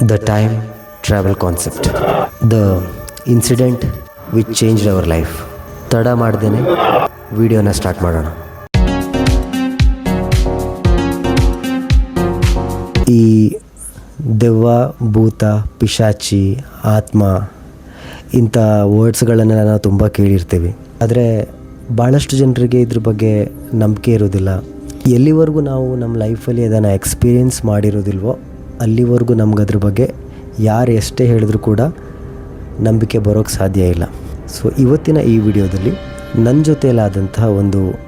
The time travel concept. The incident which changed our life. ತಡ ಮಾಡ್ದೇನೆ ವಿಡಿಯೋನ start ಮಾಡೋಣ ಈ ದೆವ್ವ, ಭೂತ, ಪಿಶಾಚಿ, ಆತ್ಮ ಇಂಥ ವರ್ಡ್ಸ್ಗಳನ್ನೆಲ್ಲ ನಾವು ತುಂಬ ಕೇಳಿರ್ತೀವಿ ಆದರೆ ಭಾಳಷ್ಟು ಜನರಿಗೆ ಇದ್ರ ಬಗ್ಗೆ ನಂಬಿಕೆ ಇರೋದಿಲ್ಲ ಎಲ್ಲಿವರೆಗೂ ನಾವು ನಮ್ಮ ಲೈಫಲ್ಲಿ ಅದನ್ನು ಎಕ್ಸ್ಪೀರಿಯೆನ್ಸ್ ಮಾಡಿರೋದಿಲ್ವೋ ಅಲ್ಲಿವರೆಗೂ ನಮ್ಗೆ ಅದ್ರ ಬಗ್ಗೆ ಯಾರು ಎಷ್ಟೇ ಹೇಳಿದ್ರು ಕೂಡ ನಂಬಿಕೆ ಬರೋಕ್ಕೆ ಸಾಧ್ಯ ಇಲ್ಲ. ಸೊ ಇವತ್ತಿನ ಈ ವಿಡಿಯೋದಲ್ಲಿ ನನ್ನ ಜೊತೆಯಲ್ಲಾದಂತಹ ಒಂದು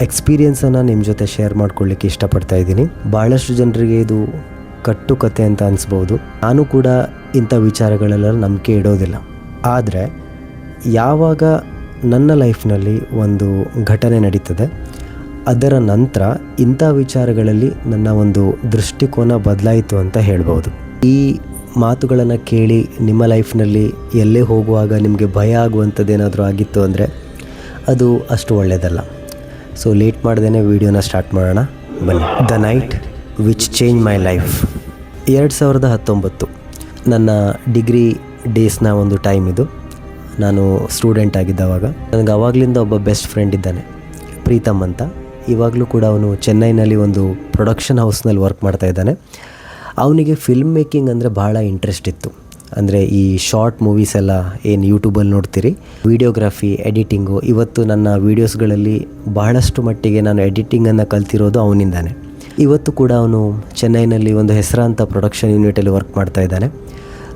ಎಕ್ಸ್ಪೀರಿಯೆನ್ಸನ್ನು ನಿಮ್ಮ ಜೊತೆ ಶೇರ್ ಮಾಡ್ಕೊಳ್ಳಿಕ್ಕೆ ಇಷ್ಟಪಡ್ತಾ ಇದ್ದೀನಿ. ಭಾಳಷ್ಟು ಜನರಿಗೆ ಇದು ಕಟ್ಟು ಕತೆ ಅಂತ ಅನಿಸ್ಬೋದು. ನಾನು ಕೂಡ ಇಂಥ ವಿಚಾರಗಳೆಲ್ಲ ನಂಬಿಕೆ ಇಡೋದಿಲ್ಲ. ಆದರೆ, ಯಾವಾಗ ನನ್ನ ಲೈಫ್ನಲ್ಲಿ ಒಂದು ಘಟನೆ ನಡೀತದೆ ಅದರ ನಂತರ ಇಂಥ ವಿಚಾರಗಳಲ್ಲಿ ನನ್ನ ಒಂದು ದೃಷ್ಟಿಕೋನ ಬದಲಾಯಿತು ಅಂತ ಹೇಳ್ಬೋದು. ಈ ಮಾತುಗಳನ್ನು ಕೇಳಿ ನಿಮ್ಮ ಲೈಫ್ನಲ್ಲಿ ಎಲ್ಲೇ ಹೋಗುವಾಗ ನಿಮಗೆ ಭಯ ಆಗುವಂಥದ್ದೇನಾದರೂ ಆಗಿತ್ತು ಅಂದರೆ ಅದು ಅಷ್ಟು ಒಳ್ಳೆಯದಲ್ಲ ಸೊ ಲೇಟ್ ಮಾಡ್ದೇ ವೀಡಿಯೋನ ಸ್ಟಾರ್ಟ್ ಮಾಡೋಣ. ಬನ್ನಿ. The night which change my life ಎರಡು ಸಾವಿರದ ಹತ್ತೊಂಬತ್ತು. ನನ್ನ ಡಿಗ್ರಿ ಡೇಸ್ನ ಒಂದು ಟೈಮ್ ಇದು. ನಾನು ಸ್ಟೂಡೆಂಟ್ ಆಗಿದ್ದವಾಗ. ನನಗೆ ಅವಾಗಲಿಂದ ಒಬ್ಬ ಬೆಸ್ಟ್ ಫ್ರೆಂಡ್ ಇದ್ದಾನೆ. ಪ್ರೀತಮ್ ಅಂತ. ಇವಾಗಲೂ ಕೂಡ ಅವನು ಚೆನ್ನೈನಲ್ಲಿ ಒಂದು ಪ್ರೊಡಕ್ಷನ್ ಹೌಸ್ನಲ್ಲಿ ವರ್ಕ್ ಮಾಡ್ತಾ ಇದ್ದಾನೆ. ಅವನಿಗೆ ಫಿಲ್ಮ್ ಮೇಕಿಂಗ್ ಅಂದರೆ ಭಾಳ ಇಂಟ್ರೆಸ್ಟ್ ಇತ್ತು. ಅಂದರೆ ಈ ಶಾರ್ಟ್ ಮೂವೀಸ್ ಎಲ್ಲ ಏನು ಯೂಟ್ಯೂಬಲ್ಲಿ ನೋಡ್ತೀರಿ ವಿಡಿಯೋಗ್ರಫಿ ಎಡಿಟಿಂಗು ಇವತ್ತು ನನ್ನ ವೀಡಿಯೋಸ್ಗಳಲ್ಲಿ ಬಹಳಷ್ಟು ಮಟ್ಟಿಗೆ ನಾನು ಎಡಿಟಿಂಗನ್ನು ಕಲ್ತಿರೋದು ಅವನಿಂದಾನೆ. ಇವತ್ತು ಕೂಡ ಅವನು ಚೆನ್ನೈನಲ್ಲಿ ಒಂದು ಹೆಸರಾಂತ ಪ್ರೊಡಕ್ಷನ್ ಯೂನಿಟಲ್ಲಿ ವರ್ಕ್ ಮಾಡ್ತಾ ಇದ್ದಾನೆ.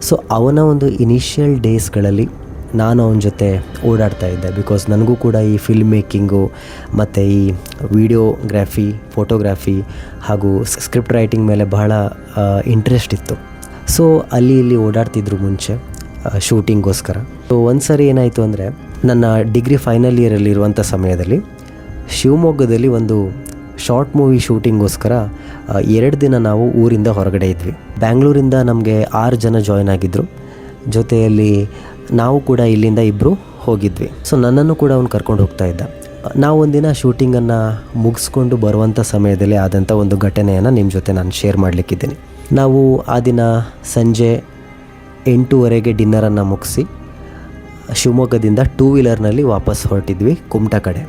ಸೊ ಅವನ ಒಂದು ಇನಿಷಿಯಲ್ ಡೇಸ್ಗಳಲ್ಲಿ ನಾನು ಅವನ ಜೊತೆ ಓಡಾಡ್ತಾ ಇದ್ದೆ ಬಿಕಾಸ್ ನನಗೂ ಕೂಡ ಈ ಫಿಲ್ಮ್ ಮೇಕಿಂಗು ಮತ್ತು ಈ ವಿಡಿಯೋಗ್ರಾಫಿ ಫೋಟೋಗ್ರಾಫಿ ಹಾಗೂ ಸ್ಕ್ರಿಪ್ಟ್ ರೈಟಿಂಗ್ ಮೇಲೆ ಬಹಳ ಇಂಟ್ರೆಸ್ಟ್ ಇತ್ತು. ಸೊ ಅಲ್ಲಿ ಇಲ್ಲಿ ಓಡಾಡ್ತಿದ್ರು ಮುಂಚೆ ಶೂಟಿಂಗೋಸ್ಕರ ಸೊ ಒಂದು ಸರಿ ಏನಾಯಿತು ಅಂದರೆ, ನನ್ನ ಡಿಗ್ರಿ ಫೈನಲ್ ಇಯರಲ್ಲಿರುವಂಥ ಸಮಯದಲ್ಲಿ ಶಿವಮೊಗ್ಗದಲ್ಲಿ ಒಂದು ಶಾರ್ಟ್ ಮೂವಿ ಶೂಟಿಂಗೋಸ್ಕರ ಎರಡು ದಿನ ನಾವು ಊರಿಂದ ಹೊರಗಡೆ ಇದ್ವಿ. ಬ್ಯಾಂಗ್ಳೂರಿಂದ ನಮಗೆ ಆರು ಜನ ಜಾಯ್ನ್ ಆಗಿದ್ದರು ಜೊತೆಯಲ್ಲಿ ನಾವು ಕೂಡ ಇಲ್ಲಿಂದ ಇಬ್ಬರು ಹೋಗಿದ್ವಿ. ಸೊ ನನ್ನನ್ನು ಕೂಡ ಅವ್ನು ಕರ್ಕೊಂಡು ಹೋಗ್ತಾ ಇದ್ದ. ನಾವು ಒಂದಿನ ಶೂಟಿಂಗನ್ನು ಮುಗಿಸ್ಕೊಂಡು ಬರುವಂಥ ಸಮಯದಲ್ಲಿ ಆದಂಥ ಒಂದು ಘಟನೆಯನ್ನು ನಿಮ್ಮ ಜೊತೆ ನಾನು ಶೇರ್ ಮಾಡಲಿಕ್ಕಿದ್ದೀನಿ. ನಾವು ಆ ದಿನ ಸಂಜೆ ಎಂಟೂವರೆಗೆ ಡಿನ್ನರನ್ನು ಮುಗಿಸಿ, ಶಿವಮೊಗ್ಗದಿಂದ ಟೂ ವೀಲರ್ನಲ್ಲಿ ವಾಪಸ್ ಹೊರಟಿದ್ವಿ ಕುಮಟಾ ಕಡೆ.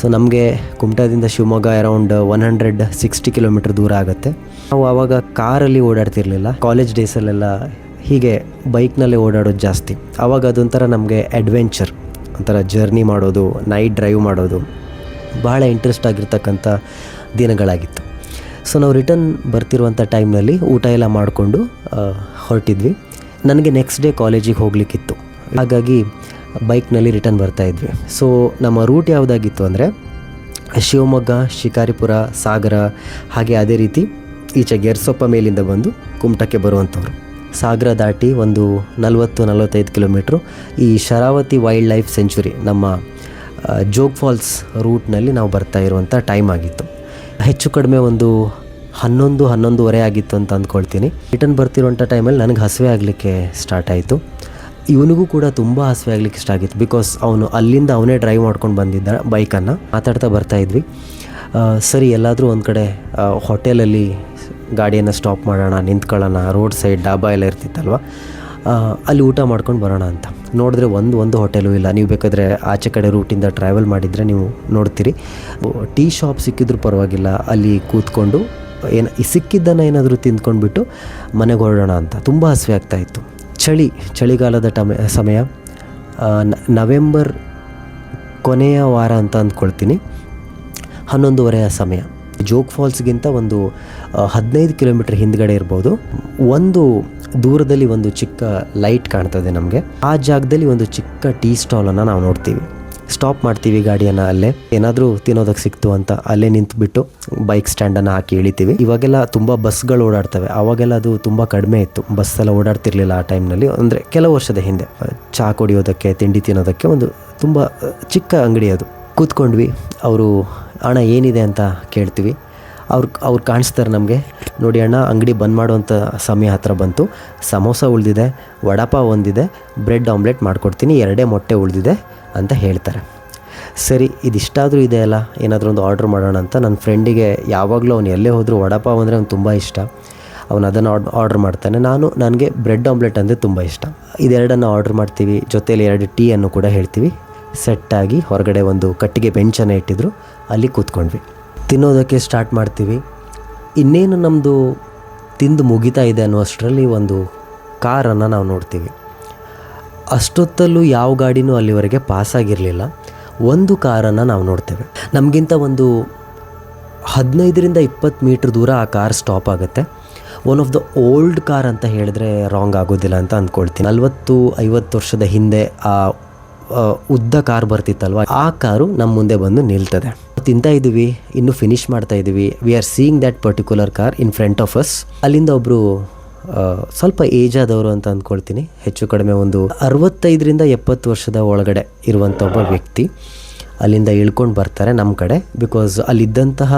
ಸೊ ನಮಗೆ ಕುಮಟಾದಿಂದ Shivamogga around one hundred sixty kilometre ದೂರ ಆಗುತ್ತೆ. ನಾವು ಆವಾಗ ಕಾರಲ್ಲಿ ಓಡಾಡ್ತಿರ್ಲಿಲ್ಲ. ಕಾಲೇಜ್ ಡೇಸಲ್ಲೆಲ್ಲ ಹೀಗೆ ಬೈಕ್ನಲ್ಲೇ ಓಡಾಡೋದು ಜಾಸ್ತಿ. ಆವಾಗ ಅದೊಂಥರ ನಮಗೆ ಅಡ್ವೆಂಚರ್ ಒಂಥರ ಜರ್ನಿ ಮಾಡೋದು ನೈಟ್ ಡ್ರೈವ್ ಮಾಡೋದು ಭಾಳ ಇಂಟ್ರೆಸ್ಟ್ ಆಗಿರ್ತಕ್ಕಂಥ ದಿನಗಳಾಗಿತ್ತು. ಸೊ ನಾವು ರಿಟರ್ನ್ ಬರ್ತಿರುವಂಥ ಟೈಮ್ನಲ್ಲಿ ಊಟ ಎಲ್ಲ ಮಾಡಿಕೊಂಡು ಹೊರಟಿದ್ವಿ. ನನಗೆ ನೆಕ್ಸ್ಟ್ ಡೇ ಕಾಲೇಜಿಗೆ ಹೋಗಲಿಕ್ಕಿತ್ತು. ಹಾಗಾಗಿ ಬೈಕ್ನಲ್ಲಿ ರಿಟರ್ನ್ ಬರ್ತಾ ಇದ್ವಿ. ಸೊ ನಮ್ಮ ರೂಟ್ ಯಾವುದಾಗಿತ್ತು ಅಂದರೆ, ಶಿವಮೊಗ್ಗ, ಶಿಕಾರಿಪುರ, ಸಾಗರ, ಹಾಗೆ ಅದೇ ರೀತಿ ಈಚೆ ಗೆರ್ಸೊಪ್ಪ ಮೇಲಿಂದ ಬಂದು ಕುಮಟಕ್ಕೆ ಬರುವಂಥವ್ರು. ಸಾಗರ ದಾಟಿ ಒಂದು ನಲವತ್ತು, ನಲವತ್ತೈದು ಕಿಲೋಮೀಟ್ರು ಈ ಶರಾವತಿ ವೈಲ್ಡ್ ಲೈಫ್ ಸೆಂಚುರಿ ನಮ್ಮ ಜೋಗ್ ಫಾಲ್ಸ್ ರೂಟ್ನಲ್ಲಿ ನಾವು ಬರ್ತಾ ಇರುವಂಥ ಟೈಮ್ ಆಗಿತ್ತು. ಹೆಚ್ಚು ಕಡಿಮೆ ಒಂದು ಹನ್ನೊಂದು, ಹನ್ನೊಂದುವರೆ ಆಗಿತ್ತು ಅಂತ ಅಂದ್ಕೊಳ್ತೀನಿ. ರಿಟರ್ನ್ ಬರ್ತಿರುವಂಥ ಟೈಮಲ್ಲಿ ನನಗೆ ಹಸಿವೆ ಆಗಲಿಕ್ಕೆ ಸ್ಟಾರ್ಟ್ ಆಯಿತು. ಇವನಿಗೂ ಕೂಡ ತುಂಬ ಹಸಿವೆ ಆಗಲಿಕ್ಕೆ ಇಷ್ಟ ಆಗಿತ್ತು ಬಿಕಾಸ್ ಅವನು ಅಲ್ಲಿಂದ ಅವನೇ ಡ್ರೈವ್ ಮಾಡ್ಕೊಂಡು ಬಂದಿದ್ದ ಬೈಕನ್ನು ಮಾತಾಡ್ತಾ ಬರ್ತಾ ಇದ್ವಿ. ಸರಿ, ಎಲ್ಲಾದರೂ ಒಂದು ಕಡೆ ಹೋಟೆಲಲ್ಲಿ ಗಾಡಿಯನ್ನು ಸ್ಟಾಪ್ ಮಾಡೋಣ, ನಿಂತ್ಕೊಳ್ಳೋಣ ರೋಡ್ ಸೈಡ್ ಡಾಬಾ ಎಲ್ಲ ಇರ್ತಿತ್ತಲ್ವ? ಅಲ್ಲಿ ಊಟ ಮಾಡ್ಕೊಂಡು ಬರೋಣ ಅಂತ. ನೋಡಿದ್ರೆ ಒಂದು ಒಂದು ಹೋಟೆಲು ಇಲ್ಲ. ನೀವು ಬೇಕಾದರೆ ಆಚೆ ಕಡೆ ರೂಟಿಂದ ಟ್ರಾವೆಲ್ ಮಾಡಿದರೆ ನೀವು ನೋಡ್ತೀರಿ. ಟೀ ಶಾಪ್ ಸಿಕ್ಕಿದ್ರೂ ಪರವಾಗಿಲ್ಲ. ಅಲ್ಲಿ ಕೂತ್ಕೊಂಡು ಏನು ಸಿಕ್ಕಿದ್ದನ್ನು ಏನಾದರೂ ತಿಂದ್ಕೊಂಡ್ಬಿಟ್ಟು ಮನೆಗೆ ಹೊರಡೋಣ ಅಂತ. ತುಂಬ ಹಸಿವೆ ಆಗ್ತಾ ಇತ್ತು. ಚಳಿ, ಚಳಿಗಾಲದ ಟಮ, ಸಮಯ. ನವೆಂಬರ್ ಕೊನೆಯ ವಾರ ಅಂತ ಅಂದ್ಕೊಳ್ತೀನಿ. ಹನ್ನೊಂದುವರೆಯ ಸಮಯ. ಜೋಗ್ ಫಾಲ್ಸ್ಗಿಂತ ಒಂದು ಹದಿನೈದು ಕಿಲೋಮೀಟರ್ ಹಿಂದ್ಗಡೆ ಇರ್ಬೋದು. ಒಂದು ದೂರದಲ್ಲಿ ಒಂದು ಚಿಕ್ಕ ಲೈಟ್ ಕಾಣ್ತದೆ ನಮಗೆ. ಆ ಜಾಗದಲ್ಲಿ ಒಂದು ಚಿಕ್ಕ ಟೀ ಸ್ಟಾಲನ್ನು ನಾವು ನೋಡ್ತೀವಿ. ಸ್ಟಾಪ್ ಮಾಡ್ತೀವಿ ಗಾಡಿಯನ್ನು ಅಲ್ಲೇ. ಏನಾದರೂ ತಿನ್ನೋದಕ್ಕೆ ಸಿಕ್ತು ಅಂತ ಅಲ್ಲೇ ನಿಂತುಬಿಟ್ಟು ಬೈಕ್ ಸ್ಟ್ಯಾಂಡನ್ನು ಹಾಕಿ ಇಳಿತೀವಿ. ಇವಾಗೆಲ್ಲ ತುಂಬ ಬಸ್ಗಳು ಓಡಾಡ್ತವೆ. ಆವಾಗೆಲ್ಲ ಅದು ತುಂಬ ಕಡಿಮೆ ಇತ್ತು. ಬಸ್ ಎಲ್ಲ ಓಡಾಡ್ತಿರ್ಲಿಲ್ಲ ಆ ಟೈಮ್ನಲ್ಲಿ. ಅಂದರೆ ಕೆಲವು ವರ್ಷದ ಹಿಂದೆ. ಚಹಾ ಕುಡಿಯೋದಕ್ಕೆ, ತಿಂಡಿ ತಿನ್ನೋದಕ್ಕೆ ಒಂದು ತುಂಬ ಚಿಕ್ಕ ಅಂಗಡಿ ಅದು. ಕೂತ್ಕೊಂಡ್ವಿ. ಅವರು ಹಣ ಏನಿದೆ? ಅಂತ ಕೇಳ್ತೀವಿ. ಅವ್ರು ಅವ್ರು ಕಾಣಿಸ್ತಾರೆ ನಮಗೆ. ನೋಡಿ ಅಣ್ಣ, ಅಂಗಡಿ ಬಂದ್ ಮಾಡುವಂಥ ಸಮಯ ಹತ್ರ ಬಂತು. ಸಮೋಸ ಉಳಿದಿದೆ, ವಡಪಾವ್ ಒಂದಿದೆ, ಬ್ರೆಡ್ ಆಮ್ಲೆಟ್ ಮಾಡಿಕೊಡ್ತೀನಿ, ಎರಡೇ ಮೊಟ್ಟೆ ಉಳಿದಿದೆ ಅಂತ ಹೇಳ್ತಾರೆ. ಸರಿ, ಇದಿಷ್ಟಾದರೂ ಇದೆ ಅಲ್ಲ, ಏನಾದರೂ ಒಂದು ಆರ್ಡ್ರ್ ಮಾಡೋಣ ಅಂತ. ನನ್ನ ಫ್ರೆಂಡಿಗೆ ಯಾವಾಗಲೂ ಅವನು ಎಲ್ಲೇ ಹೋದರೂ ವಡಪಾವ್ ಅಂದರೆ ಅವ್ನು ತುಂಬ ಇಷ್ಟ. ಅವನು ಅದನ್ನು ಆರ್ಡ್ರ್ ಮಾಡ್ತಾನೆ. ನಾನು, ನನಗೆ ಬ್ರೆಡ್ ಆಮ್ಲೆಟ್ ಅಂದರೆ ತುಂಬ ಇಷ್ಟ. ಇದೆರಡನ್ನು ಆರ್ಡ್ರ್ ಮಾಡ್ತೀವಿ. ಜೊತೆಯಲ್ಲಿ ಎರಡು ಟೀಯನ್ನು ಕೂಡ ಹೇಳ್ತೀವಿ. ಸೆಟ್ಟಾಗಿ ಹೊರಗಡೆ ಒಂದು ಕಟ್ಟಿಗೆ ಬೆಂಚನ್ನು ಇಟ್ಟಿದ್ರು. ಅಲ್ಲಿ ಕೂತ್ಕೊಂಡ್ವಿ. ತಿನ್ನೋದಕ್ಕೆ ಸ್ಟಾರ್ಟ್ ಮಾಡ್ತೀವಿ. ಇನ್ನೇನು ನಮ್ಮದು ತಿಂದು ಮುಗಿತಾ ಇದೆ ಅನ್ನುವಷ್ಟರಲ್ಲಿ ಒಂದು ಕಾರನ್ನು ನಾವು ನೋಡ್ತೀವಿ. ಅಷ್ಟೊತ್ತಲ್ಲೂ ಯಾವ ಗಾಡಿನೂ ಅಲ್ಲಿವರೆಗೆ ಪಾಸ್ ಆಗಿರಲಿಲ್ಲ. ಒಂದು ಕಾರನ್ನು ನಾವು ನೋಡ್ತೇವೆ. ನಮಗಿಂತ ಒಂದು ಹದಿನೈದರಿಂದ ಇಪ್ಪತ್ತು ಮೀಟ್ರ್ ದೂರ ಆ ಕಾರ್ ಸ್ಟಾಪ್ ಆಗುತ್ತೆ. One of the old car ಅಂತ ಹೇಳಿದ್ರೆ ರಾಂಗ್ ಆಗೋದಿಲ್ಲ ಅಂತ ಅಂದ್ಕೊಳ್ತೀನಿ. ನಲ್ವತ್ತು, ಐವತ್ತು ವರ್ಷದ ಹಿಂದೆ ಆ ಉದ್ದ ಕಾರ್ ಬರ್ತಿತ್ತಲ್ವ? ಆ ಕಾರು ನಮ್ಮ ಮುಂದೆ ಬಂದು ನಿಲ್ತದೆ. ತಿಂತಾ ಇದ್ದೀವಿ, ಇನ್ನು ಫಿನಿಶ್ ಮಾಡ್ತಾ ಇದ್ದೀವಿ. We are seeing that particular car in front of us ಅಲ್ಲಿಂದ ಒಬ್ಬರು ಸ್ವಲ್ಪ ಏಜ್ ಆದವರು ಅಂತ ಅಂದ್ಕೊಳ್ತೀನಿ. ಹೆಚ್ಚು ಕಡಿಮೆ ಒಂದು ಅರವತ್ತೈದರಿಂದ ಎಪ್ಪತ್ತು ವರ್ಷದ ಒಳಗಡೆ ಇರುವಂಥ ಒಬ್ಬ ವ್ಯಕ್ತಿ ಅಲ್ಲಿಂದ ಇಳ್ಕೊಂಡು ಬರ್ತಾರೆ ನಮ್ಮ ಕಡೆ ಬಿಕಾಸ್ ಅಲ್ಲಿದ್ದಂತಹ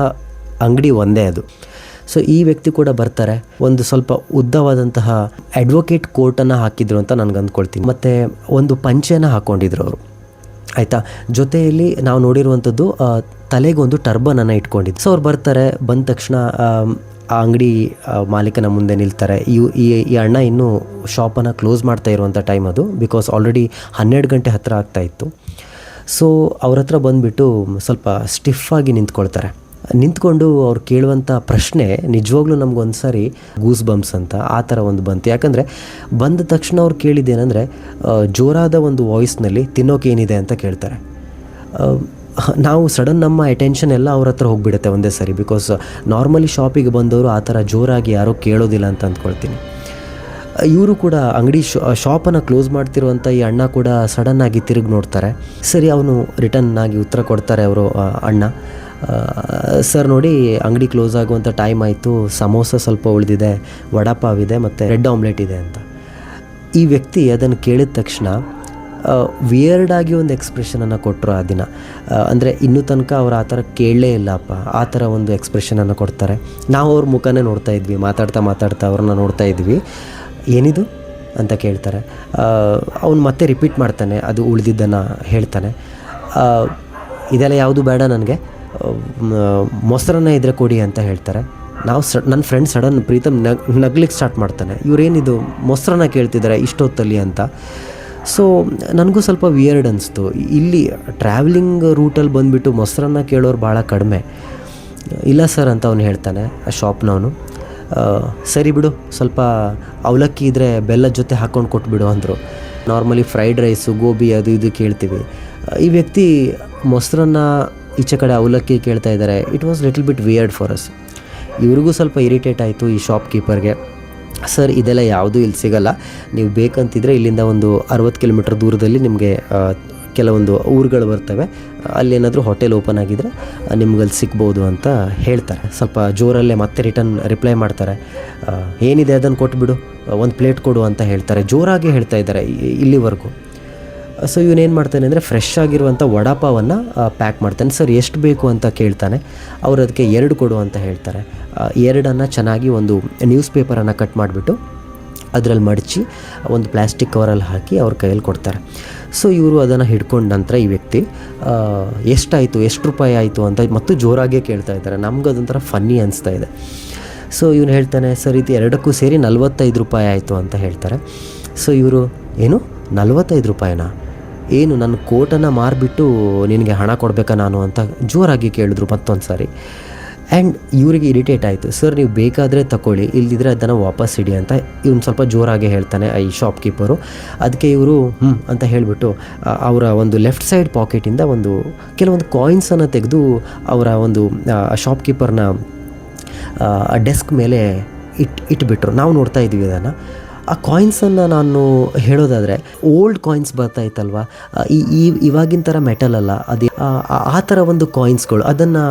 ಅಂಗಡಿ ಒಂದೇ ಅದು. ಸೊ ಈ ವ್ಯಕ್ತಿ ಕೂಡ ಬರ್ತಾರೆ. ಒಂದು ಸ್ವಲ್ಪ ಉದ್ದವಾದಂತಹ ಅಡ್ವೊಕೇಟ್ ಕೋರ್ಟನ್ನು ಹಾಕಿದ್ರು ಅಂತ ನನಗೆ ಅಂದ್ಕೊಳ್ತೀನಿ ಮತ್ತು ಒಂದು ಪಂಚೆಯನ್ನು ಹಾಕ್ಕೊಂಡಿದ್ರು ಅವರು. ಆಯಿತಾ? ಜೊತೆಯಲ್ಲಿ ನಾವು ನೋಡಿರುವಂಥದ್ದು ತಲೆಗೊಂದು ಟರ್ಬನನ್ನು ಇಟ್ಕೊಂಡಿದ್ದು. ಸೊ, ಅವ್ರು ಬರ್ತಾರೆ, ಬಂದ ತಕ್ಷಣ, ಆ ಅಂಗಡಿ ಮಾಲೀಕನ ಮುಂದೆ ನಿಲ್ತಾರೆ. ಇವು, ಈ ಈ ಅಣ್ಣ ಇನ್ನೂ ಶಾಪನ್ನು ಕ್ಲೋಸ್ ಮಾಡ್ತಾ ಇರುವಂಥ ಟೈಮ್ ಅದು ಬಿಕಾಸ್ ಆಲ್ರೆಡಿ ಹನ್ನೆರಡು ಗಂಟೆ ಹತ್ತಿರ ಆಗ್ತಾ ಇತ್ತು. ಸೊ ಅವ್ರ ಹತ್ರ ಬಂದುಬಿಟ್ಟು ಸ್ವಲ್ಪ ಸ್ಟಿಫ್ ಆಗಿ ನಿಂತ್ಕೊಳ್ತಾರೆ. ನಿಂತ್ಕೊಂಡು ಅವ್ರು ಕೇಳುವಂಥ ಪ್ರಶ್ನೆ ನಿಜವಾಗ್ಲೂ ನಮ್ಗೊಂದು ಸಾರಿ ಗೂಸ್ ಬಂಪ್ಸ್ ಅಂತ ಆ ಥರ ಒಂದು ಬಂತು. ಯಾಕಂದರೆ ಬಂದ ತಕ್ಷಣ ಅವ್ರು ಕೇಳಿದ್ದೇನೆಂದರೆ ಜೋರಾದ ಒಂದು ವಾಯ್ಸ್ನಲ್ಲಿ ತಿನ್ನೋಕೆ ಏನಿದೆ ಅಂತ ಕೇಳ್ತಾರೆ. ನಾವು ಸಡನ್ ನಮ್ಮ ಅಟೆನ್ಷನ್ ಎಲ್ಲ ಅವ್ರ ಹತ್ರ ಹೋಗಿಬಿಡುತ್ತೆ ಒಂದೇ ಸರಿ ಬಿಕಾಸ್ ನಾರ್ಮಲಿ ಶಾಪಿಗೆ ಬಂದವರು ಆ ಥರ ಜೋರಾಗಿ ಯಾರೋ ಕೇಳೋದಿಲ್ಲ ಅಂತ ಅಂದ್ಕೊಳ್ತೀನಿ. ಇವರು ಕೂಡ ಅಂಗಡಿ ಶಾಪನ್ನು ಕ್ಲೋಸ್ ಮಾಡ್ತಿರುವಂಥ ಈ ಅಣ್ಣ ಕೂಡ ಸಡನ್ನಾಗಿ ತಿರುಗಿ ನೋಡ್ತಾರೆ. ಸರಿ, ಅವನು ರಿಟರ್ನ್ ಆಗಿ ಉತ್ತರ ಕೊಡ್ತಾರೆ ಅವರು ಅಣ್ಣ. ಸರ್ ನೋಡಿ, ಅಂಗಡಿ ಕ್ಲೋಸ್ ಆಗುವಂಥ ಟೈಮ್ ಆಯಿತು. ಸಮೋಸ ಸ್ವಲ್ಪ ಉಳಿದಿದೆ. ವಡಾಪಾವ್ ಇದೆ ಮತ್ತು ರೆಡ್ ಆಮ್ಲೆಟ್ ಇದೆ ಅಂತ. ಈ ವ್ಯಕ್ತಿ ಅದನ್ನು ಕೇಳಿದ ತಕ್ಷಣ ವಿಯರ್ಡ್ ಆಗಿ ಒಂದು ಎಕ್ಸ್ಪ್ರೆಷನನ್ನು ಕೊಟ್ಟರು ಆ ದಿನ. ಅಂದರೆ ಇನ್ನೂ ತನಕ ಅವ್ರು ಆ ಥರ ಕೇಳಲೇ ಇಲ್ಲಪ್ಪ. ಆ ಥರ ಒಂದು ಎಕ್ಸ್ಪ್ರೆಷನನ್ನು ಕೊಡ್ತಾರೆ. ನಾವು ಅವ್ರ ಮುಖನೇ ನೋಡ್ತಾ ಇದ್ವಿ. ಮಾತಾಡ್ತಾ ಮಾತಾಡ್ತಾ ಅವ್ರನ್ನ ನೋಡ್ತಾ ಇದ್ವಿ. ಏನಿದು? ಅಂತ ಕೇಳ್ತಾರೆ. ಅವನು ಮತ್ತೆ ರಿಪೀಟ್ ಮಾಡ್ತಾನೆ. ಅದು ಉಳಿದಿದ್ದನ್ನು ಹೇಳ್ತಾನೆ. ಇದೆಲ್ಲ ಯಾವುದು ಬೇಡ ನನಗೆ. ಮೊಸರನ್ನ ಇದ್ರೆ ಕೊಡಿ ಅಂತ ಹೇಳ್ತಾರೆ. ನಾವು ಸ ನನ್ನ ಫ್ರೆಂಡ್ ಸಡನ್ ಪ್ರೀತಮ್ ನಗ್ ನಗ್ಲಿಕ್ಕೆ ಸ್ಟಾರ್ಟ್ ಮಾಡ್ತಾನೆ. ಇವರೇನಿದು ಮೊಸರನ್ನ ಕೇಳ್ತಿದ್ದಾರೆ ಇಷ್ಟೊತ್ತಲ್ಲಿ ಅಂತ. ಸೊ ನನಗೂ ಸ್ವಲ್ಪ ವಿಯರ್ಡ್ ಅನಿಸ್ತು. ಇಲ್ಲಿ ಟ್ರಾವೆಲಿಂಗ್ ರೂಟಲ್ಲಿ ಬಂದುಬಿಟ್ಟು ಮೊಸರನ್ನ ಕೇಳೋರು ಭಾಳ ಕಡಿಮೆ. ಇಲ್ಲ ಸರ್ ಅಂತ ಅವನು ಹೇಳ್ತಾನೆ, ಆ ಶಾಪ್ನವನು ಸರಿ ಬಿಡು, ಸ್ವಲ್ಪ ಅವಲಕ್ಕಿ ಇದ್ದರೆ ಬೆಲ್ಲದ ಜೊತೆ ಹಾಕ್ಕೊಂಡು ಕೊಟ್ಬಿಡು ಅಂದರು. ನಾರ್ಮಲಿ ಫ್ರೈಡ್ ರೈಸು ಗೋಬಿ, ಅದು ಇದು ಕೇಳ್ತೀವಿ. ಈ ವ್ಯಕ್ತಿ ಮೊಸರನ್ನ ಈಚೆ ಕಡೆ ಅವಲಕ್ಕಿ ಕೇಳ್ತಾ ಇದ್ದಾರೆ. It was little bit weird for us ಇವ್ರಿಗೂ ಸ್ವಲ್ಪ ಇರಿಟೇಟ್ ಆಯಿತು ಈ ಶಾಪ್ ಕೀಪರ್ಗೆ ಸರ್ ಇದೆಲ್ಲ ಯಾವುದೂ ಇಲ್ಲಿ ಸಿಗಲ್ಲ. ನೀವು ಬೇಕಂತಿದ್ರೆ ಇಲ್ಲಿಂದ ಒಂದು ಅರವತ್ತು ಕಿಲೋಮೀಟರ್ ದೂರದಲ್ಲಿ ನಿಮಗೆ ಕೆಲವೊಂದು ಊರುಗಳು ಬರ್ತವೆ. ಅಲ್ಲೇನಾದರೂ ಹೋಟೆಲ್ ಓಪನ್ ಆಗಿದ್ರೆ ನಿಮ್ಗಲ್ಲಿ ಸಿಗ್ಬೋದು ಅಂತ ಹೇಳ್ತಾರೆ. ಸ್ವಲ್ಪ ಜೋರಲ್ಲೇ ಮತ್ತೆ ರಿಟರ್ನ್ ರಿಪ್ಲೈ ಮಾಡ್ತಾರೆ. ಏನಿದೆ ಅದನ್ನು ಕೊಟ್ಬಿಡು. ಒಂದು ಪ್ಲೇಟ್ ಕೊಡು ಅಂತ ಹೇಳ್ತಾರೆ. ಜೋರಾಗಿ ಹೇಳ್ತಾ ಇದ್ದಾರೆ ಇಲ್ಲಿವರೆಗೂ. ಸೊ ಇವನೇನು ಮಾಡ್ತಾನೆ ಅಂದರೆ ಫ್ರೆಶ್ ಆಗಿರುವಂಥ ವಡಾಪಾವನ್ನು ಪ್ಯಾಕ್ ಮಾಡ್ತಾನೆ. ಸರ್ ಎಷ್ಟು ಬೇಕು ಅಂತ ಕೇಳ್ತಾನೆ. ಅವ್ರು ಅದಕ್ಕೆ ಎರಡು ಕೊಡು ಅಂತ ಹೇಳ್ತಾರೆ. ಎರಡನ್ನು ಚೆನ್ನಾಗಿ ಒಂದು ನ್ಯೂಸ್ ಪೇಪರನ್ನು ಕಟ್ ಮಾಡಿಬಿಟ್ಟು ಅದರಲ್ಲಿ ಮಡಚಿ, ಒಂದು ಪ್ಲಾಸ್ಟಿಕ್ ಕವರಲ್ಲಿ ಹಾಕಿ ಅವ್ರ ಕೈಯಲ್ಲಿ ಕೊಡ್ತಾರೆ. ಸೊ ಇವರು ಅದನ್ನು ಹಿಡ್ಕೊಂಡ ನಂತರ ಈ ವ್ಯಕ್ತಿ ಎಷ್ಟಾಯಿತು, ಎಷ್ಟು ರೂಪಾಯಿ ಆಯಿತು ಅಂತ ಮತ್ತು ಜೋರಾಗೇ ಕೇಳ್ತಾ ಇದ್ದಾರೆ. ನಮ್ಗೆ ಅದೊಂಥರ ಫನ್ನಿ ಅನಿಸ್ತಾ ಇದೆ. ಸೊ ಇವನು ಹೇಳ್ತಾನೆ ಸರ್ ಇದು ಎರಡಕ್ಕೂ ಸೇರಿ ನಲ್ವತ್ತೈದು ರೂಪಾಯಿ ಆಯಿತು ಅಂತ ಹೇಳ್ತಾರೆ. ಸೊ ಇವರು, ಏನು? ನಲ್ವತ್ತೈದು ರೂಪಾಯಿನಾ? ಏನು ನನ್ನ ಕೋಟನ್ನು ಮಾರಿಬಿಟ್ಟು ನಿನಗೆ ಹಣ ಕೊಡಬೇಕಾ ನಾನು ಅಂತ ಜೋರಾಗಿ ಕೇಳಿದ್ರು ಮತ್ತೊಂದು ಸಾರಿ. ಆ್ಯಂಡ್ ಇವರಿಗೆ ಇರಿಟೇಟ್ ಆಯಿತು. ಸರ್, ನೀವು ಬೇಕಾದರೆ ತಗೊಳ್ಳಿ ಇಲ್ದಿದ್ರೆ ಅದನ್ನು ವಾಪಸ್ ಇಡಿ ಅಂತ ಇವ್ನು ಸ್ವಲ್ಪ ಜೋರಾಗಿ ಹೇಳ್ತಾನೆ ಈ ಶಾಪ್ ಕೀಪರು ಅದಕ್ಕೆ ಇವರು ಹ್ಞೂ ಅಂತ ಹೇಳಿಬಿಟ್ಟು ಅವರ ಒಂದು ಲೆಫ್ಟ್ ಸೈಡ್ ಪಾಕೆಟಿಂದ ಒಂದು ಕೆಲವೊಂದು ಕಾಯಿನ್ಸನ್ನು ತೆಗೆದು ಅವರ ಒಂದು ಶಾಪ್ ಕೀಪರ್ನ ಡೆಸ್ಕ್ ಮೇಲೆ ಇಟ್, ಇಟ್ಬಿಟ್ರು. ನಾವು ನೋಡ್ತಾ ಇದ್ವಿ ಅದನ್ನು ಆ ಕಾಯಿನ್ಸನ್ನು ನಾನು ಹೇಳೋದಾದರೆ ಓಲ್ಡ್ ಕಾಯಿನ್ಸ್ ಬರ್ತಾ ಇತ್ತಲ್ವ ಈ ಇವಾಗಿನ ಥರ ಮೆಟಲ್ ಅಲ್ಲ. ಅದು, ಆ ಥರ ಒಂದು ಕಾಯಿನ್ಸ್ಗಳು ಅದನ್ನು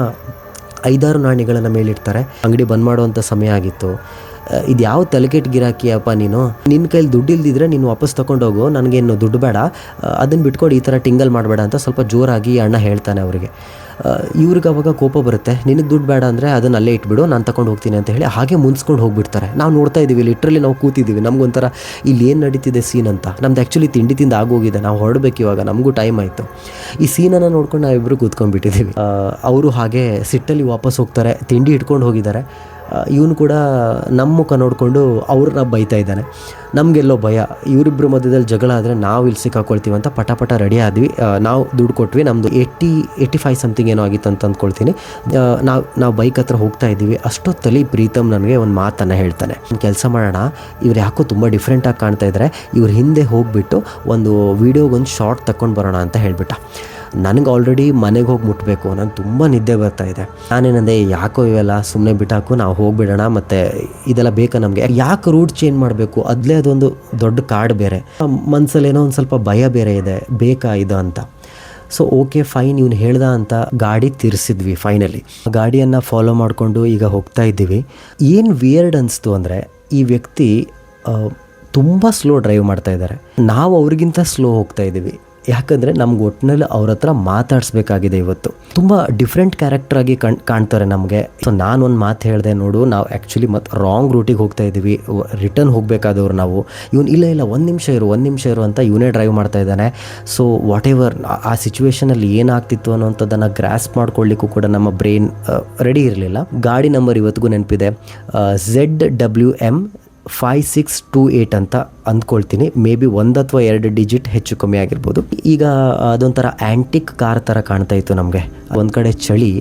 ಐದಾರು ನಾಣ್ಯಗಳನ್ನು ಮೇಲಿಡ್ತಾರೆ. ಅಂಗಡಿ ಬಂದ್ ಮಾಡುವಂಥ ಸಮಯ ಆಗಿತ್ತು. ಇದು ಯಾವ ತಲೆಕೆಟ್ ಗಿರಾಕಿಯಪ್ಪ ನೀನು? ನಿನ್ನ ಕೈಲಿ ದುಡ್ಡು ಇಲ್ದಿದ್ರೆ ನೀನು ವಾಪಸ್ ತೊಗೊಂಡೋಗು ನನಗೇನು ದುಡ್ಡು ಬೇಡ. ಅದನ್ನು ಬಿಟ್ಕೊಂಡು, ಈ ಥರ ಟಿಂಗಲ್ ಮಾಡಬೇಡ ಅಂತ ಸ್ವಲ್ಪ ಜೋರಾಗಿ ಅಣ್ಣ ಹೇಳ್ತಾನೆ ಅವರಿಗೆ. ಇವ್ರಿಗೆ ಅವಾಗ ಕೋಪ ಬರುತ್ತೆ. ನಿನಗೆ ದುಡ್ಡು ಬೇಡ ಅಂದರೆ ಅದನ್ನ ಅಲ್ಲೇ ಇಟ್ಬಿಡು, ನಾನು ತಗೊಂಡು ಹೋಗ್ತೀನಿ ಅಂತ ಹೇಳಿ ಹಾಗೆ ಮುನ್ಸ್ಕೊಂಡು ಹೋಗ್ಬಿಡ್ತಾರೆ. ನಾವು ನೋಡ್ತಾ ಇದ್ದೀವಿ ಲಿಟ್ರಲಿ ನಾವು ಕೂತಿದ್ದೀವಿ ನಮಗೊಂಥರ ಇಲ್ಲಿ ಏನು ನಡೀತಿದೆ ಸೀನ್ ಅಂತ. ನಮ್ದು ಆ್ಯಕ್ಚುಲಿ ತಿಂಡಿ ತಿಂದು ಆಗೋಗಿದೆ. ನಾವು ಹೊರಡ್ಬೇಕು ಇವಾಗ, ನಮಗೂ ಟೈಮ್ ಆಯಿತು. ಈ ಸೀನನ್ನು ನೋಡ್ಕೊಂಡು ನಾವಿಬ್ಬರು ಕೂತ್ಕೊಂಡ್ಬಿಟ್ಟಿದ್ದೀವಿ ಅವರು ಹಾಗೆ ಸಿಟ್ಟಲ್ಲಿ ವಾಪಸ್ ಹೋಗ್ತಾರೆ, ತಿಂಡಿ ಇಟ್ಕೊಂಡು ಹೋಗಿದ್ದಾರೆ. ಇವನು ಕೂಡ ನಮ್ಮ ಮುಖ ನೋಡಿಕೊಂಡು ಅವ್ರನ್ನ ಬೈತಾ ಇದ್ದಾನೆ. ನಮಗೆಲ್ಲೋ ಭಯ. ಇವರಿಬ್ಬರ ಮಧ್ಯದಲ್ಲಿ ಜಗಳ ಆದರೆ ನಾವು ಇಲ್ಲಿ ಸಿಕ್ಕಾಕೊಳ್ತೀವಿ ಅಂತ ಪಟ ಪಟ ರೆಡಿ ಆದ್ವಿ. ನಾವು ದುಡ್ಡು ಕೊಟ್ವಿ. ನಮ್ಮದು ಏಯ್ಟಿ ಏಯ್ಟಿ ಫೈವ್ ಸಮಥಿಂಗ್ ಏನೋ ಆಗಿತ್ತು ಅಂತ ಅಂದ್ಕೊಳ್ತೀನಿ. ನಾವು ನಾವು ಬೈಕ್ ಹತ್ರ ಹೋಗ್ತಾ ಇದ್ದೀವಿ. ಅಷ್ಟೊತ್ತಲ್ಲಿ ಪ್ರೀತಮ್ ನನಗೆ ಒಂದು ಮಾತನ್ನು ಹೇಳ್ತಾನೆ. ಕೆಲಸ ಮಾಡೋಣ. ಇವ್ರು ಯಾಕೋ ತುಂಬ ಡಿಫ್ರೆಂಟಾಗಿ ಕಾಣ್ತಾ ಇದ್ದಾರೆ ಇವ್ರ ಹಿಂದೆ ಹೋಗಿಬಿಟ್ಟು ಒಂದು ವೀಡಿಯೋಗೊಂದು ಶಾರ್ಟ್ ತಗೊಂಡು ಬರೋಣ ಅಂತ ಹೇಳಿಬಿಟ್ಟ. ನನಗೆ ಆಲ್ರೆಡಿ ಮನೆಗೆ ಹೋಗಿ ಮುಟ್ಟಬೇಕು ನಾನು ತುಂಬ ನಿದ್ದೆ ಬರ್ತಾ ಇದೆ. ನಾನೇನಂದೆ, ಯಾಕೋ ಇವೆಲ್ಲ ಸುಮ್ಮನೆ ಬಿಟ್ಟಾಕು, ನಾವು ಹೋಗಿಬಿಡೋಣ, ಮತ್ತು ಇದೆಲ್ಲ ಬೇಕಾ ನಮಗೆ? ಯಾಕೆ ರೂಟ್ ಚೇಂಜ್ ಮಾಡಬೇಕು? ಅದಲೇ ಅದೊಂದು ದೊಡ್ಡ ಕಾರ್ಡ್ ಬೇರೆ. ಮನಸ್ಸಲ್ಲಿ ಏನೋ ಒಂದು ಸ್ವಲ್ಪ ಭಯ ಬೇರೆ ಇದೆ, ಬೇಕಾ ಇದು ಅಂತ. ಸೊ ಓಕೆ ಫೈನ್ ಇವ್ನು ಹೇಳ್ದ ಅಂತ ಗಾಡಿ ತಿರ್ಸಿದ್ವಿ ಫೈನಲಿ ಗಾಡಿಯನ್ನು ಫಾಲೋ ಮಾಡಿಕೊಂಡು ಈಗ ಹೋಗ್ತಾ ಇದ್ದೀವಿ. ಏನು ವಿಯರ್ಡ್ ಅನಿಸ್ತು ಅಂದರೆ, ಈ ವ್ಯಕ್ತಿ ತುಂಬ ಸ್ಲೋ ಡ್ರೈವ್ ಮಾಡ್ತಾ ಇದ್ದಾರೆ. ನಾವು ಅವ್ರಿಗಿಂತ ಸ್ಲೋ ಹೋಗ್ತಾ ಇದ್ದೀವಿ. ಯಾಕಂದರೆ ನಮ್ಗೆ ಒಟ್ಟಿನಲ್ಲಿ ಅವ್ರ ಹತ್ರ ಮಾತಾಡಿಸ್ಬೇಕಾಗಿದೆ ಇವತ್ತು. ತುಂಬ ಡಿಫ್ರೆಂಟ್ ಕ್ಯಾರೆಕ್ಟರ್ ಆಗಿ ಕಣ್, ಕಾಣ್ತಾರೆ ನಮಗೆ. ಸೊ ನಾನು ಒಂದು ಮಾತು ಹೇಳಿದೆ ನೋಡು, ನಾವು ಆ್ಯಕ್ಚುಲಿ ಮತ್ತು ರಾಂಗ್ ರೂಟಿಗೆ ಹೋಗ್ತಾ ಇದ್ದೀವಿ. ರಿಟರ್ನ್ ಹೋಗಬೇಕಾದವ್ರು ನಾವು. ಇವನು, ಇಲ್ಲ ಇಲ್ಲ, ಒಂದು ನಿಮಿಷ ಇರು, ಒಂದು ನಿಮಿಷ ಇರು ಅಂತ ಇವನೇ ಡ್ರೈವ್ ಮಾಡ್ತಾ ಇದ್ದಾನೆ. ಸೊ ವಾಟ್ ಎವರ್ ಆ ಸಿಚುವೇಷನಲ್ಲಿ ಏನಾಗ್ತಿತ್ತು ಅನ್ನೋಂಥದ್ದನ್ನು ಗ್ರಾಸ್ಪ್ ಮಾಡ್ಕೊಳ್ಳಿಕ್ಕೂ ಕೂಡ ನಮ್ಮ ಬ್ರೈನ್ ರೆಡಿ ಇರಲಿಲ್ಲ. ಗಾಡಿ ನಂಬರ್ ಇವತ್ತಿಗೂ ನೆನಪಿದೆ. Z W M five six two eight ಅಂತ ಅಂದ್ಕೊಳ್ತೀನಿ. ಮೇ ಬಿ ಒಂದು ಅಥವಾ ಎರಡು ಡಿಜಿಟ್ ಹೆಚ್ಚು ಕಮ್ಮಿ ಆಗಿರ್ಬೋದು. ಈಗ ಅದೊಂಥರ ಆ್ಯಂಟಿಕ್ ಕಾರ್ ಥರ ಕಾಣ್ತಾ ಇತ್ತು ನಮಗೆ. ಒಂದು ಕಡೆ ಚಳಿ,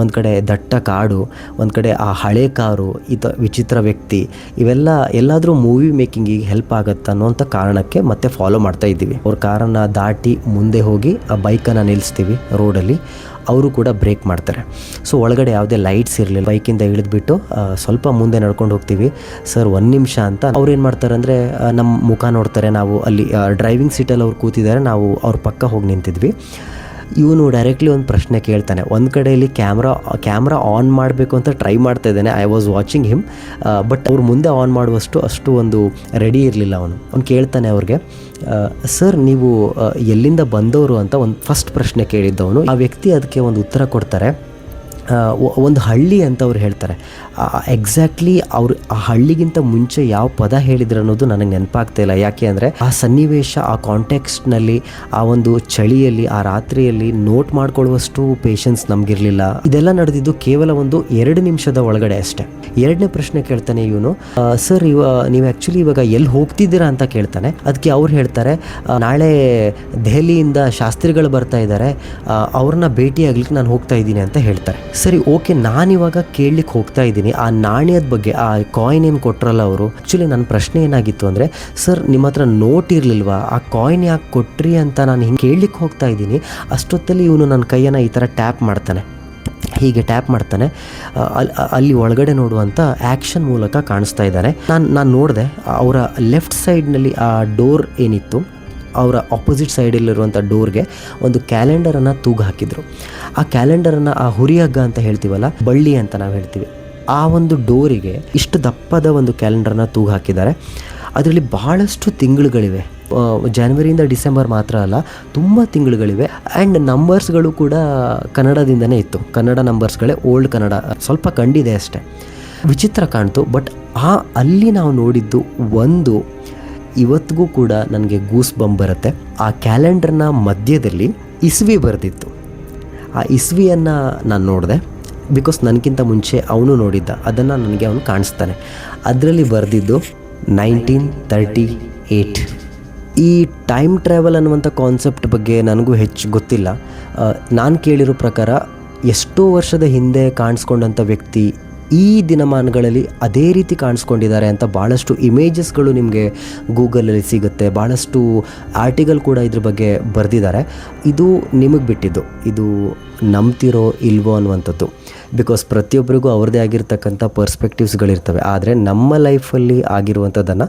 ಒಂದು ಕಡೆ ದಟ್ಟ ಕಾಡು, ಒಂದು ಕಡೆ ಆ ಹಳೆ ಕಾರು, ಈ ತ ವಿಚಿತ್ರ ವ್ಯಕ್ತಿ, ಇವೆಲ್ಲ ಎಲ್ಲಾದರೂ ಮೂವಿ ಮೇಕಿಂಗಿಗೆ ಹೆಲ್ಪ್ ಆಗುತ್ತೆ ಅನ್ನೋಂಥ ಕಾರಣಕ್ಕೆ ಮತ್ತೆ ಫಾಲೋ ಮಾಡ್ತಾ ಇದ್ದೀವಿ. ಅವ್ರ ಕಾರನ್ನು ದಾಟಿ ಮುಂದೆ ಹೋಗಿ ಆ ಬೈಕನ್ನು ನಿಲ್ಲಿಸ್ತೀವಿ ರೋಡಲ್ಲಿ ಅವರು ಕೂಡ ಬ್ರೇಕ್ ಮಾಡ್ತಾರೆ. ಸೊ ಒಳಗಡೆ ಯಾವುದೇ ಲೈಟ್ಸ್ ಇರಲಿಲ್ಲ. ಬೈಕಿಂದ ಇಳಿದ್ಬಿಟ್ಟು ಸ್ವಲ್ಪ ಮುಂದೆ ನಡ್ಕೊಂಡು ಹೋಗ್ತೀವಿ. ಸರ್ ಒಂದು ನಿಮಿಷ ಅಂತ. ಅವ್ರು ಏನು ಮಾಡ್ತಾರೆ ಅಂದರೆ ನಮ್ಮ ಮುಖ ನೋಡ್ತಾರೆ ನಾವು ಅಲ್ಲಿ ಡ್ರೈವಿಂಗ್ ಸೀಟಲ್ಲಿ ಅವ್ರು ಕೂತಿದ್ದಾರೆ, ನಾವು ಅವ್ರ ಪಕ್ಕ ಹೋಗಿ ನಿಂತಿದ್ವಿ. ಇವನು ಡೈರೆಕ್ಟ್ಲಿ ಒಂದು ಪ್ರಶ್ನೆ ಕೇಳ್ತಾನೆ. ಒಂದು ಕಡೆಯಲ್ಲಿ ಕ್ಯಾಮ್ರಾ ಕ್ಯಾಮ್ರಾ ಆನ್ ಮಾಡಬೇಕು ಅಂತ ಟ್ರೈ ಮಾಡ್ತಾ ಇದ್ದಾನೆ. I was watching him but ಅವ್ರು ಮುಂದೆ ಆನ್ ಮಾಡುವಷ್ಟು, ಅಷ್ಟು ಒಂದು ರೆಡಿ ಇರಲಿಲ್ಲ ಅವನು. ಅವ್ನು ಕೇಳ್ತಾನೆ ಅವ್ರಿಗೆ ಸರ್ ನೀವು ಎಲ್ಲಿಂದ ಬಂದವರು? ಅಂತ ಒಂದು ಫಸ್ಟ್ ಪ್ರಶ್ನೆ ಕೇಳಿದ್ದವನು. ಆ ವ್ಯಕ್ತಿ ಅದಕ್ಕೆ ಒಂದು ಉತ್ತರ ಕೊಡ್ತಾರೆ. ಒಂದು ಹಳ್ಳಿ ಅಂತ ಅವ್ರು ಹೇಳ್ತಾರೆ. ಎಕ್ಸಾಕ್ಟ್ಲಿ ಅವ್ರು, ಆ ಹಳ್ಳಿಗಿಂತ ಮುಂಚೆ ಯಾವ ಪದ ಹೇಳಿದ್ರು ಅನ್ನೋದು ನನಗೆ ನೆನಪಾಗ್ತಾ ಇಲ್ಲ. ಯಾಕೆ ಅಂದರೆ ಆ ಸನ್ನಿವೇಶ, ಆ ಕಾಂಟೆಕ್ಸ್ಟ್ನಲ್ಲಿ ಆ ಒಂದು ಚಳಿಯಲ್ಲಿ, ಆ ರಾತ್ರಿಯಲ್ಲಿ ನೋಟ್ ಮಾಡ್ಕೊಳ್ಳುವಷ್ಟು ಪೇಷನ್ಸ್ ನಮಗಿರಲಿಲ್ಲ. ಇದೆಲ್ಲ ನಡೆದಿದ್ದು ಕೇವಲ ಒಂದು ಎರಡು ನಿಮಿಷದ ಒಳಗಡೆ ಅಷ್ಟೇ. ಎರಡನೇ ಪ್ರಶ್ನೆ ಕೇಳ್ತಾನೆ ಇವನು. ಸರ್ ಇವ, ನೀವು ಆ್ಯಕ್ಚುಲಿ ಇವಾಗ ಎಲ್ಲಿ ಹೋಗ್ತಿದ್ದೀರಾ ಅಂತ ಕೇಳ್ತಾನೆ. ಅದಕ್ಕೆ ಅವ್ರು ಹೇಳ್ತಾರೆ ನಾಳೆ ದೆಹಲಿಯಿಂದ ಶಾಸ್ತ್ರಿಗಳು ಬರ್ತಾ ಇದ್ದಾರೆ ಅವ್ರನ್ನ ಭೇಟಿ ನಾನು ಹೋಗ್ತಾ ಇದ್ದೀನಿ ಅಂತ ಹೇಳ್ತಾರೆ. ಸರಿ, ಓಕೆ, ನಾನಿವಾಗ ಕೇಳಲಿಕ್ಕೆ ಹೋಗ್ತಾ ಇದ್ದೀನಿ. ಆ ನಾಣ್ಯದ ಬಗ್ಗೆ, ಆ ಕಾಯಿನ್ ಏನು ಕೊಟ್ಟರಲ್ಲ ಅವರು? ಆ್ಯಕ್ಚುಲಿ ನನ್ನ ಪ್ರಶ್ನೆ ಏನಾಗಿತ್ತು ಅಂದರೆ, ಸರ್, ನಿಮ್ಮ ಹತ್ರ ನೋಟ್ ಇರಲಿಲ್ವಾ? ಆ ಕಾಯಿನ್ ಯಾಕೆ ಕೊಟ್ರಿ ಅಂತ ನಾನು ಹಿಂಗೆ ಕೇಳಲಿಕ್ಕೆ ಹೋಗ್ತಾ ಇದ್ದೀನಿ. ಅಷ್ಟೊತ್ತಲ್ಲಿ ಇವನು ನನ್ನ ಕೈಯನ್ನು ಈ ಥರ ಟ್ಯಾಪ್ ಮಾಡ್ತಾನೆ. ಹೀಗೆ ಟ್ಯಾಪ್ ಮಾಡ್ತಾನೆ. ಅಲ್ಲಿ ಅಲ್ಲಿ ಒಳಗಡೆ ನೋಡುವಂಥ ಆ್ಯಕ್ಷನ್ ಮೂಲಕ ಕಾಣಿಸ್ತಾ ಇದ್ದಾನೆ. ನಾನು ನಾನು ನೋಡಿದೆ, ಅವರ ಲೆಫ್ಟ್ ಸೈಡ್ನಲ್ಲಿ ಆ ಡೋರ್ ಏನಿತ್ತು ಅವರ ಆಪೋಸಿಟ್ ಸೈಡಲ್ಲಿರುವಂಥ ಡೋರ್ಗೆ ಒಂದು ಕ್ಯಾಲೆಂಡರನ್ನು ತೂಗು ಹಾಕಿದರು. ಆ ಕ್ಯಾಲೆಂಡರನ್ನು ಆ ಹುರಿಯಗ್ಗ ಅಂತ ಹೇಳ್ತೀವಲ್ಲ, ಬಳ್ಳಿ ಅಂತ ನಾವು ಹೇಳ್ತೀವಿ. ಆ ಒಂದು ಡೋರಿಗೆ ಇಷ್ಟು ದಪ್ಪದ ಒಂದು ಕ್ಯಾಲೆಂಡರ್ನ ತೂಗು ಹಾಕಿದ್ದಾರೆ. ಅದರಲ್ಲಿ ಬಹಳಷ್ಟು ತಿಂಗಳುಗಳಿವೆ. ಜನವರಿಯಿಂದ ಡಿಸೆಂಬರ್ ಮಾತ್ರ ಅಲ್ಲ, ತುಂಬ ತಿಂಗಳುಗಳಿವೆ. ಆ್ಯಂಡ್ ನಂಬರ್ಸ್ಗಳು ಕೂಡ ಕನ್ನಡದಿಂದನೇ ಇತ್ತು. ಕನ್ನಡ ನಂಬರ್ಸ್ಗಳೇ ಓಲ್ಡ್ ಕನ್ನಡ, ಸ್ವಲ್ಪ ಕಂಡಿದೆ ಅಷ್ಟೇ. ವಿಚಿತ್ರ ಕಾಣ್ತು ಬಟ್ ಆ, ಅಲ್ಲಿ ನಾವು ನೋಡಿದ್ದು ಒಂದು ಇವತ್ತಿಗೂ ಕೂಡ ನನಗೆ ಗೂಸ್ ಬಂಬ್ ಬರುತ್ತೆ. ಆ ಕ್ಯಾಲೆಂಡರ್ನ ಮಧ್ಯದಲ್ಲಿ ಇಸ್ವಿ ಬರೆದಿತ್ತು. ಆ ಇಸ್ವಿಯನ್ನು ನಾನು ನೋಡಿದೆ. ಬಿಕಾಸ್ ನನಗಿಂತ ಮುಂಚೆ ಅವನು ನೋಡಿದ್ದ. ಅದನ್ನು ನನಗೆ ಅವನು ಕಾಣಿಸ್ತಾನೆ. ಅದರಲ್ಲಿ ಬರೆದಿದ್ದು ನೈನ್ಟೀನ್ ತರ್ಟಿ ಏಯ್ಟ್ ಈ ಟೈಮ್ ಟ್ರಾವೆಲ್ ಅನ್ನುವಂಥ ಕಾನ್ಸೆಪ್ಟ್ ಬಗ್ಗೆ ನನಗೂ ಹೆಚ್ಚು ಗೊತ್ತಿಲ್ಲ. ನಾನು ಕೇಳಿರೋ ಪ್ರಕಾರ ಎಷ್ಟೋ ವರ್ಷದ ಹಿಂದೆ ಕಾಣಿಸ್ಕೊಂಡಂಥ ವ್ಯಕ್ತಿ ಈ ದಿನಮಾನಗಳಲ್ಲಿ ಅದೇ ರೀತಿ ಕಾಣಿಸ್ಕೊಂಡಿದ್ದಾರೆ ಅಂತ ಭಾಳಷ್ಟು ಇಮೇಜಸ್ಗಳು ನಿಮಗೆ ಗೂಗಲಲ್ಲಿ ಸಿಗುತ್ತೆ. ಭಾಳಷ್ಟು ಆರ್ಟಿಕಲ್ ಕೂಡ ಇದ್ರ ಬಗ್ಗೆ ಬರೆದಿದ್ದಾರೆ. ಇದು ನಿಮಗೆ ಬಿಟ್ಟಿದ್ದು. ಇದು ನಂಬ್ತಿರೋ ಇಲ್ವೋ ಅನ್ನುವಂಥದ್ದು. ಬಿಕಾಸ್ ಪ್ರತಿಯೊಬ್ಬರಿಗೂ ಅವ್ರದ್ದೇ ಆಗಿರ್ತಕ್ಕಂಥ ಪರ್ಸ್ಪೆಕ್ಟಿವ್ಸ್ಗಳಿರ್ತವೆ ಆದರೆ ನಮ್ಮ ಲೈಫಲ್ಲಿ ಆಗಿರುವಂಥದ್ದನ್ನು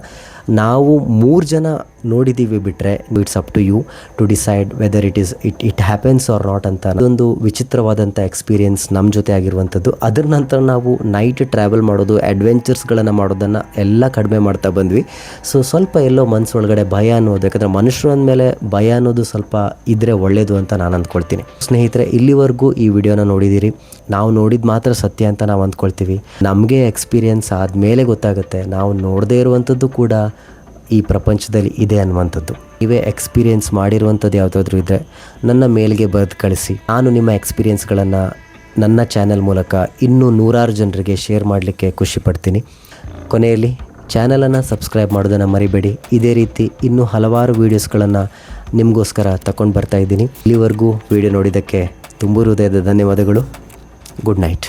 ನಾವು ಮೂರು ಜನ ನೋಡಿದ್ದೀವಿ ಬಿಟ್ಟರೆ it's up to you to decide whether it is it it happens or not ಅಂತ. ಅದೊಂದು ವಿಚಿತ್ರವಾದಂಥ ಎಕ್ಸ್ಪೀರಿಯೆನ್ಸ್ ನಮ್ಮ ಜೊತೆ ಆಗಿರುವಂಥದ್ದು. ಅದರ ನಂತರ ನಾವು ನೈಟ್ ಟ್ರಾವೆಲ್ ಮಾಡೋದು ಅಡ್ವೆಂಚರ್ಸ್ಗಳನ್ನು ಮಾಡೋದನ್ನು ಎಲ್ಲ ಕಡಿಮೆ ಮಾಡ್ತಾ ಬಂದ್ವಿ. ಸೊ ಸ್ವಲ್ಪ ಎಲ್ಲೋ ಮನಸ್ಸೊಳಗಡೆ ಭಯ ಅನ್ನೋದು, ಯಾಕಂದರೆ ಮನುಷ್ಯರು ಅಂದಮೇಲೆ ಭಯ ಅನ್ನೋದು ಸ್ವಲ್ಪ ಇದ್ದರೆ ಒಳ್ಳೆಯದು ಅಂತ ನಾನು ಅಂದ್ಕೊಳ್ತೀನಿ. ಸ್ನೇಹಿತರೆ, ಇಲ್ಲಿವರೆಗೂ ಈ ವಿಡಿಯೋನ ನೋಡಿದ್ದೀರಿ ನಾವು ನೋಡಿದ ಮಾತ್ರ ಸತ್ಯ ಅಂತ ನಾವು ಅಂದ್ಕೊಳ್ತೀವಿ. ನಮಗೆ ಎಕ್ಸ್ಪೀರಿಯೆನ್ಸ್ ಆದಮೇಲೆ ಗೊತ್ತಾಗುತ್ತೆ. ನಾವು ನೋಡದೇ ಇರುವಂಥದ್ದು ಕೂಡ ಈ ಪ್ರಪಂಚದಲ್ಲಿ ಇದೆ ಅನ್ನುವಂಥದ್ದು. ಇವೇ ಎಕ್ಸ್ಪೀರಿಯೆನ್ಸ್ ಮಾಡಿರುವಂಥದ್ದು ಯಾವುದಾದ್ರೂ ಇದ್ದರೆ ನನ್ನ ಮೇಲ್ಗೆ ಬರೆದು ಕಳಿಸಿ. ನಾನು ನಿಮ್ಮ ಎಕ್ಸ್ಪೀರಿಯೆನ್ಸ್ಗಳನ್ನು ನನ್ನ ಚಾನೆಲ್ ಮೂಲಕ ಇನ್ನೂ ನೂರಾರು ಜನರಿಗೆ ಶೇರ್ ಮಾಡಲಿಕ್ಕೆ ಖುಷಿ ಪಡ್ತೀನಿ. ಕೊನೆಯಲ್ಲಿ ಚಾನಲನ್ನು ಸಬ್ಸ್ಕ್ರೈಬ್ ಮಾಡೋದನ್ನು ಮರಿಬೇಡಿ. ಇದೇ ರೀತಿ ಇನ್ನೂ ಹಲವಾರು ವೀಡಿಯೋಸ್ಗಳನ್ನು ನಿಮಗೋಸ್ಕರ ತಗೊಂಡು ಬರ್ತಾ ಇದ್ದೀನಿ. ಇಲ್ಲಿವರೆಗೂ ವಿಡಿಯೋ ನೋಡಿದ್ದಕ್ಕೆ ತುಂಬ ಹೃದಯದ ಧನ್ಯವಾದಗಳು. Good night